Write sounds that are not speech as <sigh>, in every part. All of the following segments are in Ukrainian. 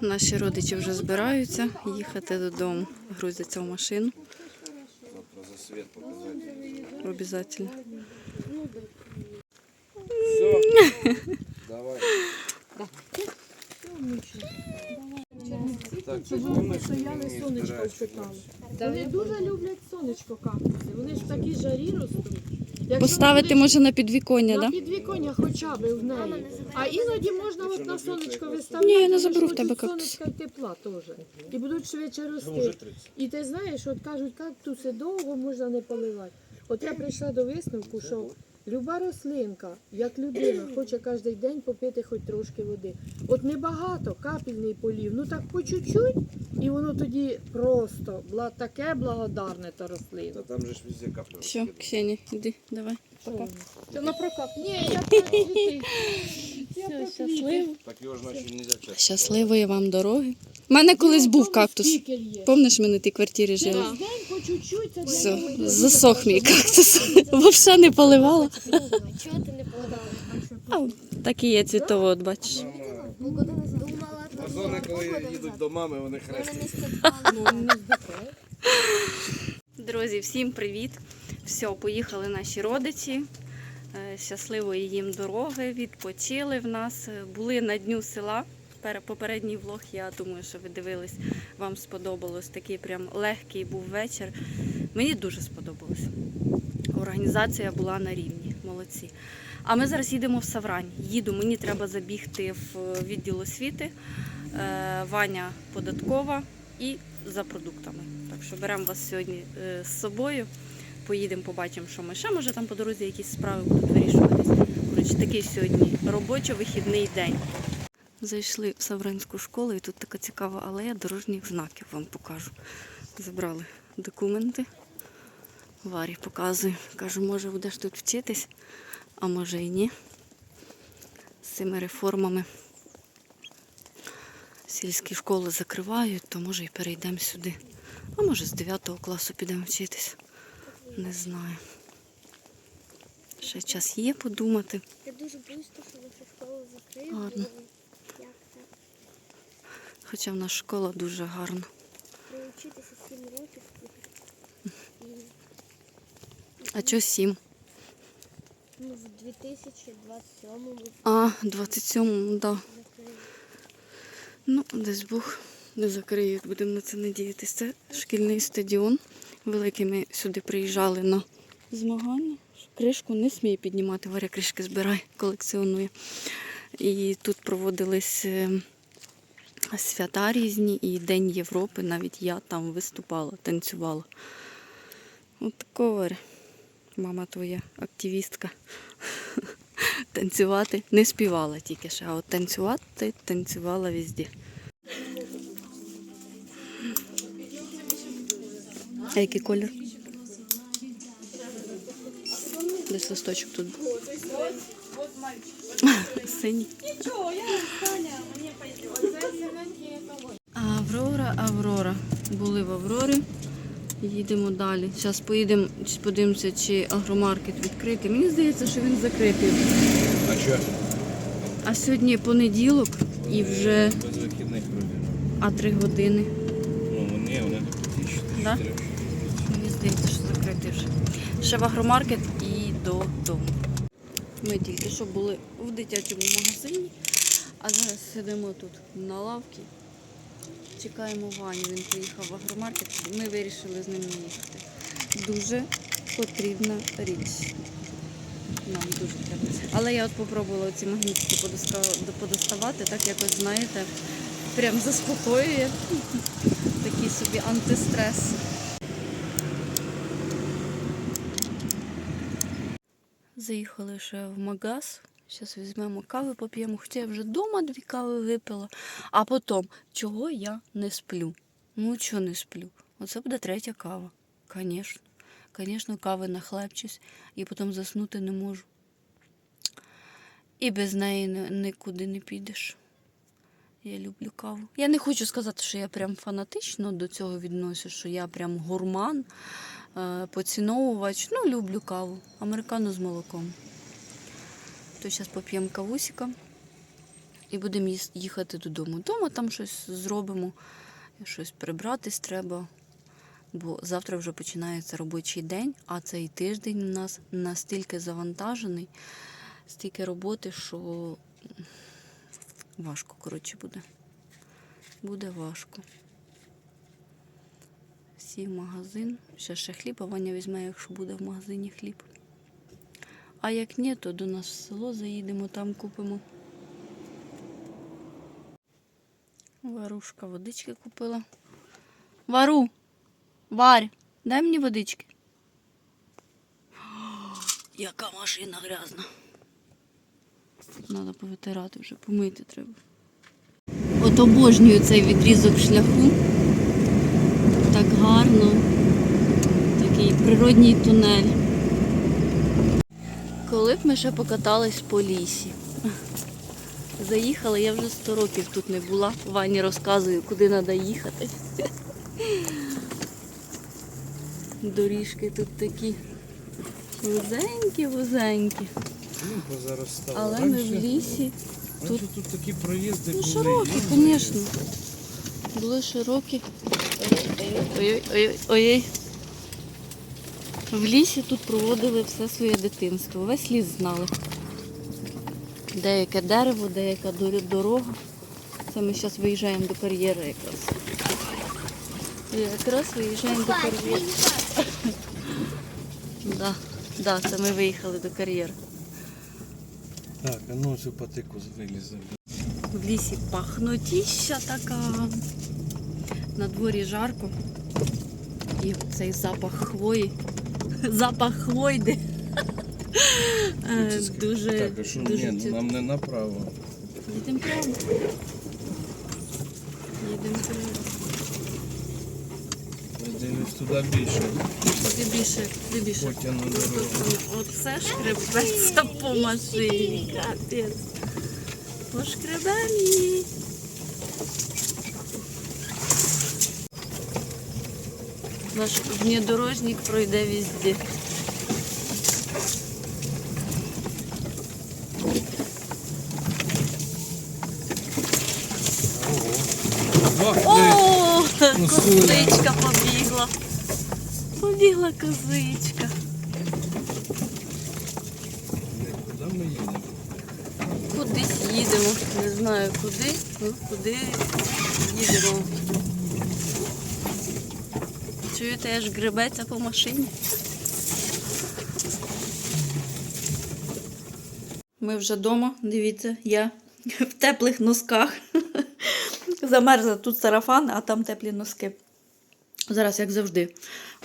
Наші родичі вже збираються їхати додому, грузяться в машину. Завтра за. Обязательно. Стояли сонечко впитали. Вони дуже люблять сонечко кактуси. Вони ж в такій жарі ростуть. Якщо Поставити вони може на підвіконня, на да? підвіконня хоча б в неї. А іноді можна от на сонечко виставляти. Ні, я не вони ж заберу в хочуть тебе кактус. сонечка і тепла теж. І будуть швидше рости. І ти знаєш, от кажуть, кактуси довго можна не поливати. От я прийшла до висновку, що люба рослинка, як людина, хоче кожен день попити хоч трошки води. От небагато, капельний полів, ну так по чуть-чуть, і воно тоді просто бла, таке благодарне та рослина. Та там же ж везде капля. Все, Ксенія, йди, давай. Пока. Це на прокат. Ні, я дітей. Щасливо. Так його ж наче нельзя часто. Щасливої вам дороги. У мене колись був кактус. Помниш, ми на тій квартирі жили? Все, засох мій кактус. Вовше не поливала. Чого ти не подала? А, так і є цвітовод, бачиш. Думала, Вазони, коли їдуть до мами, вони хрестять. Друзі, всім привіт! Все, поїхали наші родичі. Е, Щасливої їм дороги, відпочили в нас. Були на дню села. Пере- Попередній влог, я думаю, що ви дивились, вам сподобалось. Такий прям легкий був вечір. Мені дуже сподобалось. Організація була на рівні, молодці. А ми зараз їдемо в Саврань. Їду, мені треба забігти в відділ освіти. Е, Ваня податкова і за продуктами. Так що беремо вас сьогодні е, з собою. Поїдемо, побачимо, що ми ще може там по дорозі якісь справи будуть вирішуватись. Коротше, такий сьогодні робочо-вихідний день. Зайшли в Савранську школу і тут така цікава алея дорожніх знаків вам покажу. Забрали документи. Варі показую. Кажу, може будеш тут вчитись, а може і ні. З цими реформами сільські школи закривають, то може і перейдемо сюди. А може з 9 класу підемо вчитись. Не знаю. Ще час є подумати. Я дуже боюсь, що нашу школу закриють. Так? Хоча в нас школа дуже гарна. Приучитися 7 років. А чого сім? ну, в 2027-му А, 27, да. закриють. Ну, десь Бог не закриє, будемо на це надіятися. Це шкільний стадіон. Великий ми сюди приїжджали на змагання. Кришку не сміє піднімати, Варя кришки збирає, колекціонує. І тут проводились е, свята різні і День Європи. Навіть я там виступала, танцювала. От тако, Варя. Мама твоя активістка. <laughs> Танцювати не співала тільки ще, а от танцювати танцювала везде. А який колір? Десь листочок тут. був. <laughs> Синій. Аврора, Аврора. Були в Аврорі. Їдемо далі. Зараз поїдемо, подивимося, чи агромаркет відкритий. Мені здається, що він закритий. А що? А сьогодні понеділок і вже Без вихідних а три години. Ну, ні, вони до 5 Да? Мені здається, що закритий вже. Ще в агромаркет і додому. Ми тільки що були в дитячому магазині, а зараз сидимо тут на лавці. Чекаємо Ваню, він приїхав в агромаркет. Ми вирішили з ним не їхати. Дуже потрібна річ. Нам дуже треба. Але я от попробувала ці магнітики подоставати, так якось, знаєте, прям заспокоює. Такий собі антистрес. Заїхали ще в магаз. Зараз візьмемо кави, поп'ємо. Хоча я вже вдома дві кави випила. А потім, чого я не сплю? Ну, чого не сплю? Оце буде третя кава. Звісно. Звісно, кави нахлебчусь і потім заснути не можу. І без неї нікуди не підеш. Я люблю каву. Я не хочу сказати, що я прям фанатично до цього відношуся, що я прям гурман, поціновувач. Ну, люблю каву. Американу з молоком. То зараз поп'ємо кавусика і будемо їхати додому. Дома там щось зробимо, щось прибратись треба. Бо завтра вже починається робочий день, а цей тиждень у нас настільки завантажений, стільки роботи, що важко, коротше, буде. Буде важко. Всі в магазин. Ще ще хліб, а Ваня візьме, якщо буде в магазині хліб. А як ні, то до нас в село заїдемо, там купимо. Варушка водички купила. Вару! Варь, дай мені водички. <gasps> Яка машина грязна. Треба повитирати вже, помити треба. От обожнюю цей відрізок шляху. Гарно. Такий природній тунель. Коли б ми ще покатались по лісі. Заїхали, я вже 100 років тут не була. Вані розказую, куди треба їхати. Доріжки тут такі вузенькі, вузенькі. Ну. Але ми в лісі. Раніше тут такі проїзди Ну, були. широкі, звісно. Були широкі. Ой-ой-ой. В лісі тут проводили все своє дитинство. Весь ліс знали. Деяке дерево, деяка дорога. Це ми зараз виїжджаємо до кар'єри якраз. Якраз виїжджаємо до кар'єри. Да, да, це ми виїхали до кар'єри. Так, а ну цю патику вилізе. В лісі пахнутіща така. На дворі жарко. І цей запах хвої. <laughs> Запах хвойди. <laughs> Е, Дуже, Так, а що дуже ні, ці- ну, нам не направо. Їдемо прямо. Їдемо прямо. Я дивлюсь туди більше. Куди більше, куди більше. Потягну дорогу. Оце шкребеться по машині. Капець. Пошкребем її. Наш внедорожник пройде везде. О, козичка побігла. Побігла козичка. Куди ми їдемо? Кудись їдемо. Не знаю куди, ну куди їдемо. Чуєте, аж гребеться по машині. Ми вже вдома, дивіться, я в теплих носках. Замерзла тут сарафан, а там теплі носки. Зараз, як завжди,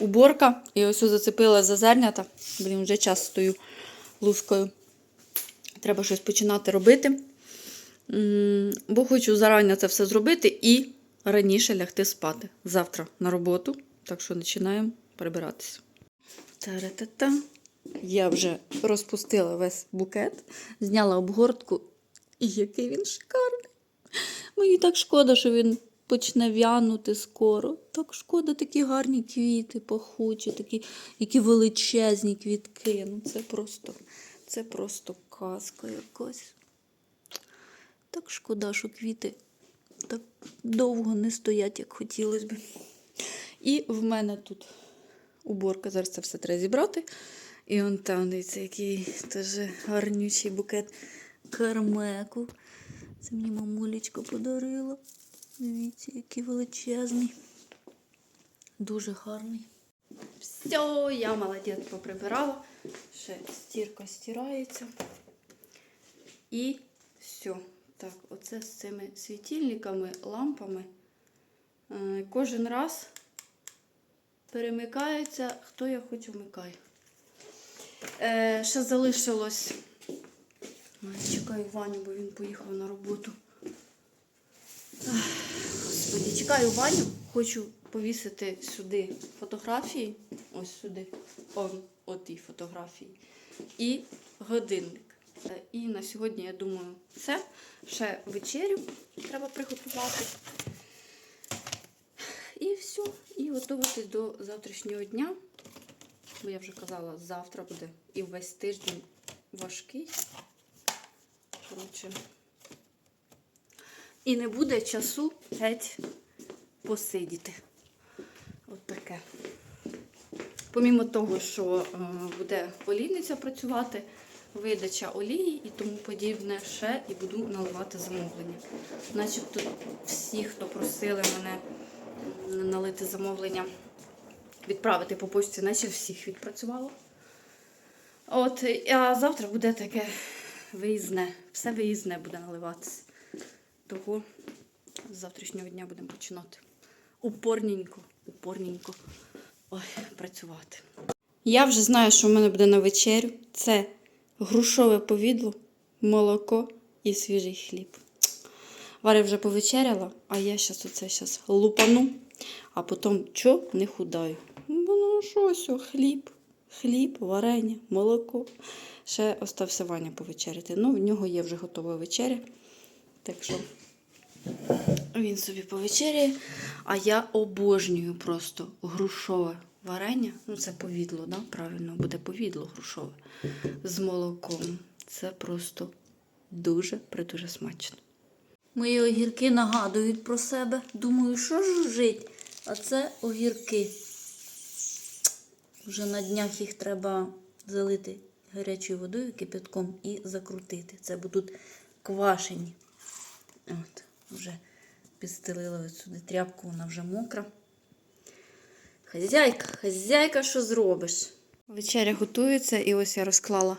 уборка. І ось зацепила за зернята. Блін, вже час стою лускою. Треба щось починати робити. Бо хочу зарані це все зробити і раніше лягти спати. Завтра на роботу. Так що починаємо прибиратися. Та-ра-та-та. Я вже розпустила весь букет, зняла обгортку. І який він шикарний. Мені так шкода, що він почне в'янути скоро. Так шкода, такі гарні квіти, пахучі, такі, які величезні квітки. Ну це просто, це просто казка якась. Так шкода, що квіти так довго не стоять, як хотілося б. І в мене тут уборка. Зараз це все треба зібрати. І он там, дивіться, який теж гарнючий букет кармеку. Це мені мамулечка подарила. Дивіться, який величезний. Дуже гарний. Все, я молодець поприбирала. Ще стірка стирається. І все. Так, оце з цими світильниками, лампами. Е, Кожен раз перемикається, хто я хоч вмикає. Е, ще залишилось. Чекаю Ваню, бо він поїхав на роботу. Господи, чекаю Ваню. Хочу повісити сюди фотографії. Ось сюди. Он, отій фотографії. І годинник. Е, І на сьогодні, я думаю, все. Ще вечерю треба приготувати. Все. І готуватись до завтрашнього дня. Бо я вже казала, завтра буде і весь тиждень важкий. Коротше, І не буде часу геть посидіти. От таке. Помімо того, що е, буде олійниця працювати, видача олії і тому подібне, ще і буду наливати замовлення. Начебто всі, хто просили мене налити замовлення, відправити по почті, наче всіх відпрацювало. От, а завтра буде таке виїзне, все виїзне буде наливатися. Того з завтрашнього дня будемо починати. Упорненько, упорненько ой, працювати. Я вже знаю, що в мене буде на вечерю. Це грушове повідло, молоко і свіжий хліб. Варя вже повечеряла, а я зараз оце щас лупану, а потім чо не худаю. Ну що, ось, хліб, хліб, варення, молоко. Ще остався Ваня повечеряти. Ну, в нього є вже готова вечеря. Так що він собі повечеряє, а я обожнюю просто грушове варення. Ну, це повідло, да? правильно, буде повідло грушове з молоком. Це просто дуже придуже смачно. Мої огірки нагадують про себе. Думаю, що ж жить? А це огірки. Вже на днях їх треба залити гарячою водою, кипятком і закрутити. Це будуть квашені. От, вже підстелила сюди тряпку, вона вже мокра. Хазяйка, хазяйка, що зробиш? Вечеря готується, і ось я розклала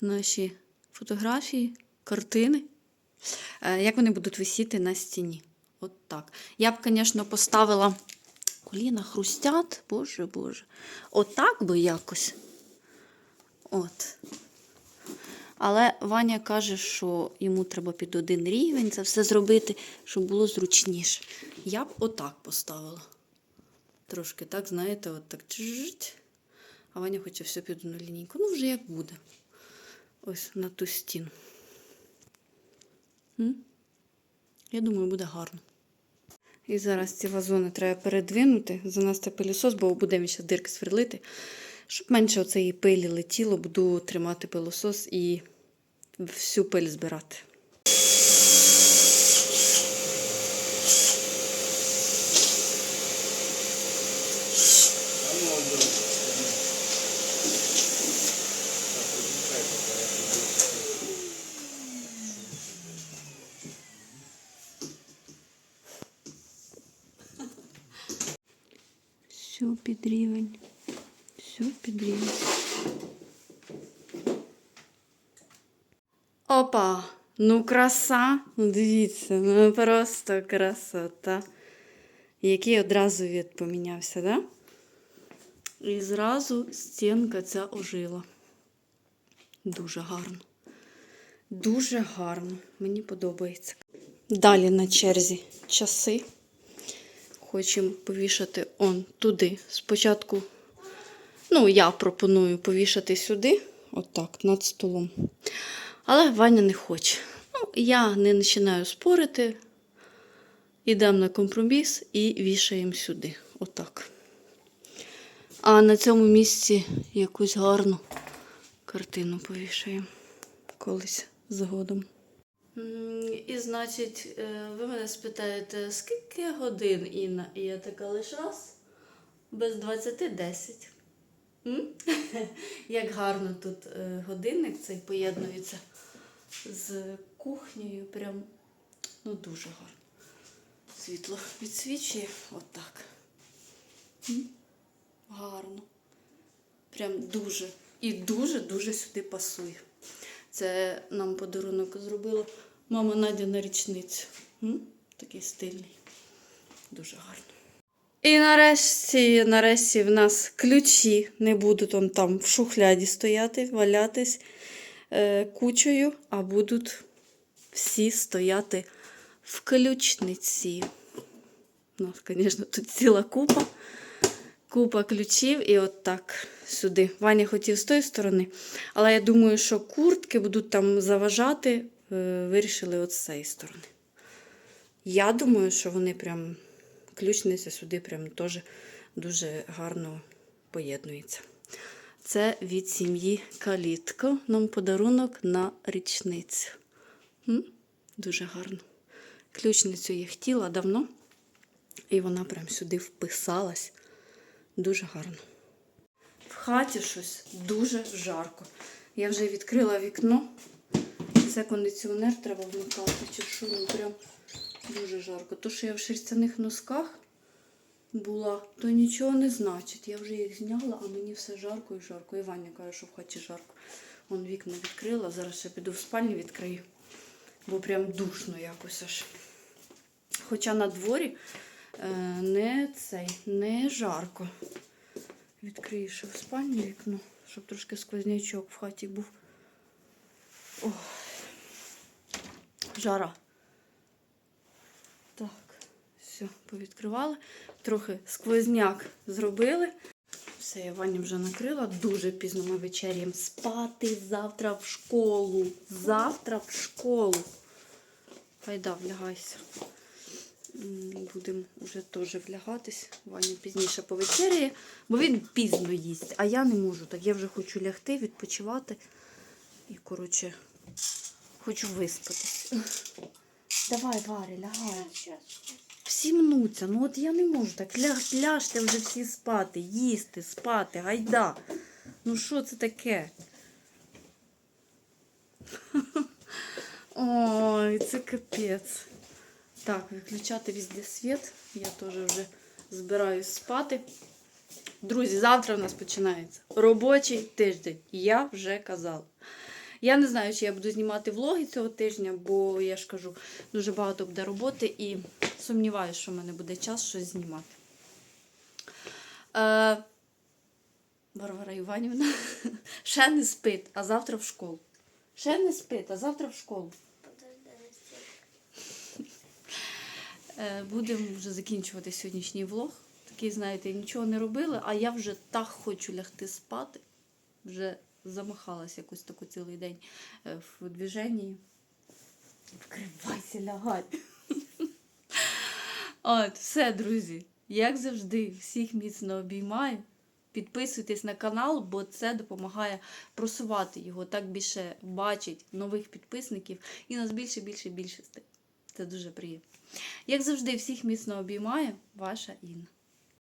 наші фотографії, картини. Е, Як вони будуть висіти на стіні. От так. Я б, звісно, поставила коліна хрустять, боже боже. Отак би якось. От. Але Ваня каже, що йому треба під один рівень це все зробити, щоб було зручніше. Я б отак поставила. Трошки так, знаєте, от так. А Ваня хоче все під одну лінійку. Ну, вже як буде. Ось на ту стіну. Я думаю, буде гарно. І зараз ці вазони треба передвинути, занести пилісос, бо будемо ще дирки сверлити. Щоб менше оцеї пилі летіло, буду тримати пилосос і всю пиль збирати. Все під рівень. Все під рівень. Опа! Ну, краса! Дивіться, ну просто красота. Який одразу від помінявся, да? І зразу стінка ця ожила. Дуже гарно. Дуже гарно. Мені подобається. Далі на черзі часи. Хочемо повішати он туди. Спочатку, ну, я пропоную повішати сюди, отак, над столом. Але Ваня не хоче. Ну, я не починаю спорити. Ідемо на компроміс і вішаємо сюди. Отак. А на цьому місці якусь гарну картину повішаємо колись згодом. І, значить, е, ви мене спитаєте, скільки годин Інна? І я така лише раз, без 20 10. <laughs> Як гарно тут е, годинник цей поєднується з кухнею. Прям ну дуже гарно. Світло відсвічує отак. Гарно. Прям дуже. І дуже-дуже сюди пасує. Це нам подарунок зробила мама Надя на річницю. М? Такий стильний. Дуже гарно. І нарешті, нарешті в нас ключі не будуть он там в шухляді стояти, валятись е, кучею, а будуть всі стояти в ключниці. У нас, звісно, тут ціла купа. Купа ключів і от так сюди. Ваня хотів з тої сторони, але я думаю, що куртки будуть там заважати, вирішили от з цієї сторони. Я думаю, що вони прям ключниця сюди прям теж дуже гарно поєднується. Це від сім'ї Калітко. Нам подарунок на річницю. Дуже гарно. Ключницю я хотіла давно, і вона прям сюди вписалась. Дуже гарно. В хаті щось дуже жарко. Я вже відкрила вікно. Це кондиціонер треба вмикати, чи що ну прям дуже жарко. То, що я в шерстяних носках була, то нічого не значить. Я вже їх зняла, а мені все жарко і жарко. І Ваня каже, що в хаті жарко. Вон вікна відкрила, зараз ще піду в спальню відкрию, бо прям душно якось аж. Хоча на дворі е, не цей, не жарко. Відкрию ще в спальню вікно, щоб трошки сквознячок в хаті був. Ох. Жара. Так, все, повідкривали. Трохи сквозняк зробили. Все, я Ваню вже накрила. Дуже пізно ми вечеряємо. Спати завтра в школу. Завтра в школу. Хайда, влягайся. Будемо вже теж влягатись. Ваня пізніше повечеряє, бо він пізно їсть, а я не можу. Так я вже хочу лягти, відпочивати. І, коротше, хочу виспатись. <laughs> Давай, Варя, лягай. Всі мнуться. Ну от я не можу так. Ляг, ляжте вже всі спати, їсти, спати, гайда. Ну що це таке? <laughs> Ой, це капець. Так, виключати везде світ. Я теж вже збираюсь спати. Друзі, завтра у нас починається робочий тиждень. Я вже казала. Я не знаю, чи я буду знімати влоги цього тижня, бо я ж кажу, дуже багато буде роботи і сумніваюся, що в мене буде час щось знімати. Е, Варвара Іванівна <laughs> ще не спить, а завтра в школу. Ще не спить, а завтра в школу. Е, Будемо вже закінчувати сьогоднішній влог. Такий, знаєте, нічого не робили, а я вже так хочу лягти спати. Вже замахалась якось таку цілий день е, в движенні. Вкривайся, лягай. От, все, друзі. Як завжди, всіх міцно обіймаю. Підписуйтесь на канал, бо це допомагає просувати його. Так більше бачить нових підписників і нас більше, більше, більше. Це дуже приємно. Як завжди, всіх міцно обіймаю, ваша Інна.